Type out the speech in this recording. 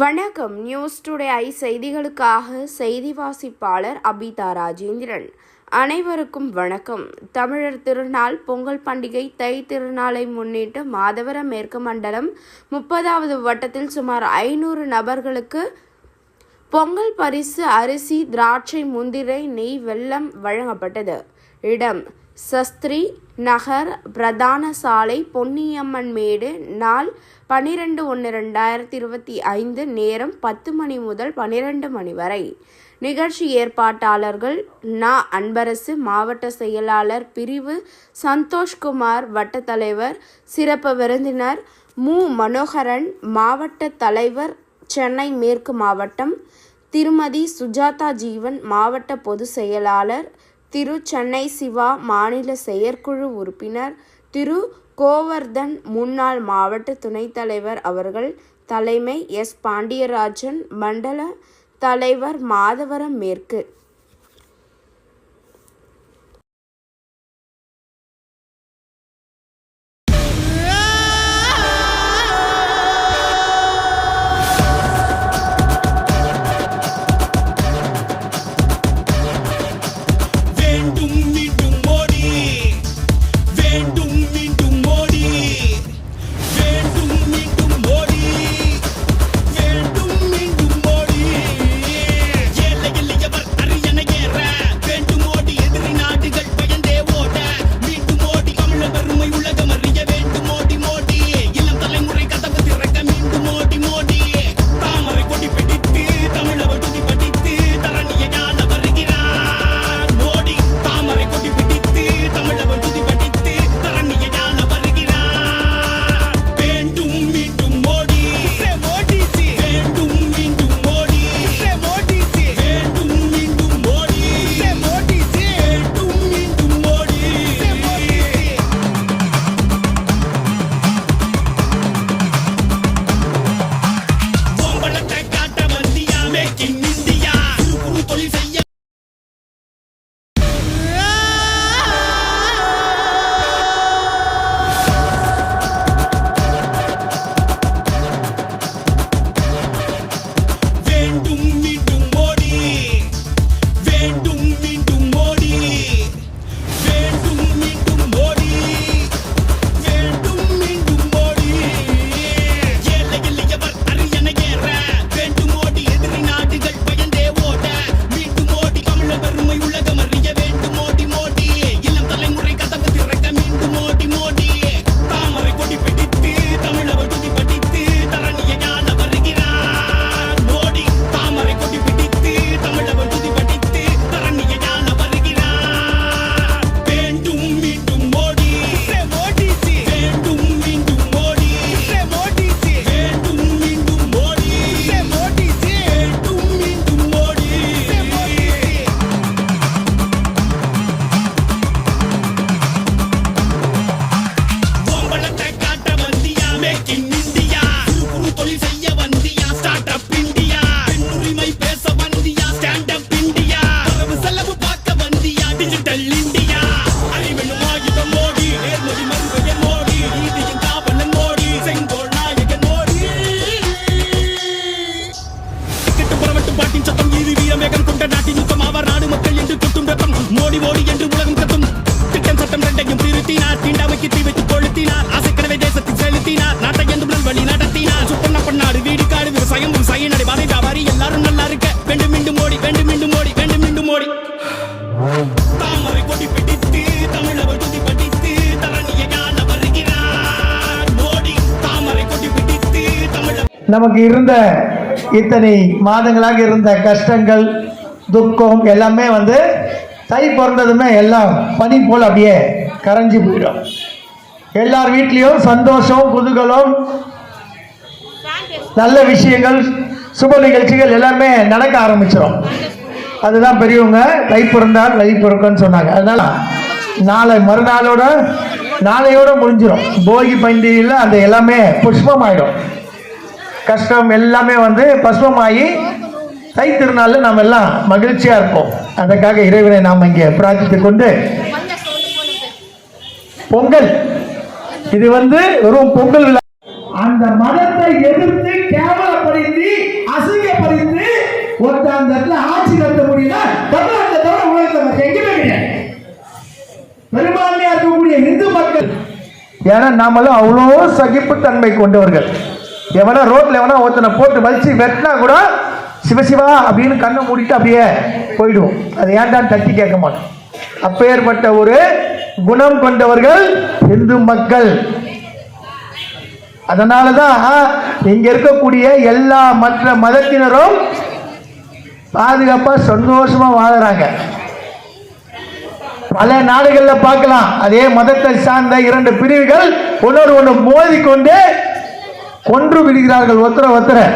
வணக்கம். News today I செய்திகளுக்காக செய்தி வாசிப்பாளர் அபிதா ராஜேந்திரன். அனைவருக்கும் வணக்கம். தமிழர் திருநாள் பொங்கல் பண்டிகை தை திருநாளை முன்னிட்டு மாதவர மேற்கு மண்டலம் முப்பதாவது வட்டத்தில் சுமார் ஐநூறு நபர்களுக்கு பொங்கல் பரிசு அரிசி திராட்சை முந்திரை நெய் வெல்லம் வழங்கப்பட்டது. இடம் சஸ்திரி நகர் பிரதான சாலை பொன்னியம்மன் மேடு நாள் பன்னிரெண்டு ஒன்று ரெண்டாயிரத்தி இருபத்தி ஐந்து நேரம் பத்து மணி முதல் பன்னிரெண்டு மணி வரை. நிகழ்ச்சி ஏற்பாட்டாளர்கள் நா. அன்பரசு மாவட்ட செயலாளர் பிரிவு சந்தோஷ்குமார் வட்ட தலைவர் சிறப்பு விருந்தினர் மு. மனோகரன் மாவட்ட தலைவர் சென்னை மேற்கு மாவட்டம் திருமதி சுஜாதா ஜீவன் மாவட்ட பொதுச் செயலாளர் திரு சென்னை சிவா மாநில செயற்குழு உறுப்பினர் திரு கோவர்தன் முன்னாள் மாவட்ட துணைத் தலைவர் அவர்கள் தலைமை எஸ். பாண்டியராஜன் மண்டல தலைவர் மாதவரம் மேற்கு 东。డిజిటల్ ఇండియా అని వెళ్ళు நமக்கு இருந்த இத்தனை மாதங்களாக இருந்த கஷ்டங்கள் துக்கம் எல்லாமே வந்து தை பிறந்ததுமே எல்லாம் பனி போல் அப்படியே கரைஞ்சி போயிடும். எல்லார் வீட்லேயும் சந்தோஷம் குதூகலம் நல்ல விஷயங்கள் சுப நிகழ்ச்சிகள் எல்லாமே நடக்க ஆரம்பிச்சிடும் அதுதான் பெரியவங்க தை பிறந்தால் தை பிறக்கும்னு சொன்னாங்க. அதனால நாளை மறுநாளோட நாளையோட முடிஞ்சிடும் போகி பண்டிகையில் அந்த எல்லாமே புஷ்பமாயிடும். கஷ்டம் எல்லாமே வந்து பஸ்மமாகி தை திருநாளில் நாம் எல்லாம் மகிழ்ச்சியாக இருப்போம். அதற்காக இறைவனை நாம் இங்கே பிரார்த்தித்துக் கொண்டு பொங்கல். இது வந்து வெறும் பொங்கல் விழா. அந்த மதத்தை எதிர்த்து கேவலப்படுத்தி அசிங்கப்படுத்தி ஒருத்த அந்த இடத்துல ஆட்சி நடத்த முடியல தமிழ்நாட்டை தவிர உலகத்தை எங்கேயுமே கிடையாது. பெரும்பான்மையா இருக்கக்கூடிய இந்து மக்கள். ஏன்னா நாமெல்லாம் அவ்வளோ சகிப்புத்தன்மை கொண்டவர்கள். எவனா ரோட்ல எவனா ஒருத்தனை போட்டு வலிச்சு வெட்டினா கூட சிவசிவா அப்படின்னு கண்ணை மூடிட்டு அப்படியே போயிடுவோம். அது ஏன்டான்னு தட்டி கேட்க மாட்டோம். அப்பேற்பட்ட ஒரு குணம் கொண்டவர்கள் இந்து மக்கள். அதனாலதான் இங்க இருக்கக்கூடிய எல்லா மற்ற மதத்தினரும் பாதுகாப்பா சந்தோஷமா வாழறாங்க. பல நாடுகளில் பார்க்கலாம். அதே மதத்தை சார்ந்த இரண்டு பிரிவுகள் ஒன்னொரு ஒன்று மோதி கொண்டு கொன்று விடுகிறார்கள். ஒத்தர ஒத்தரை.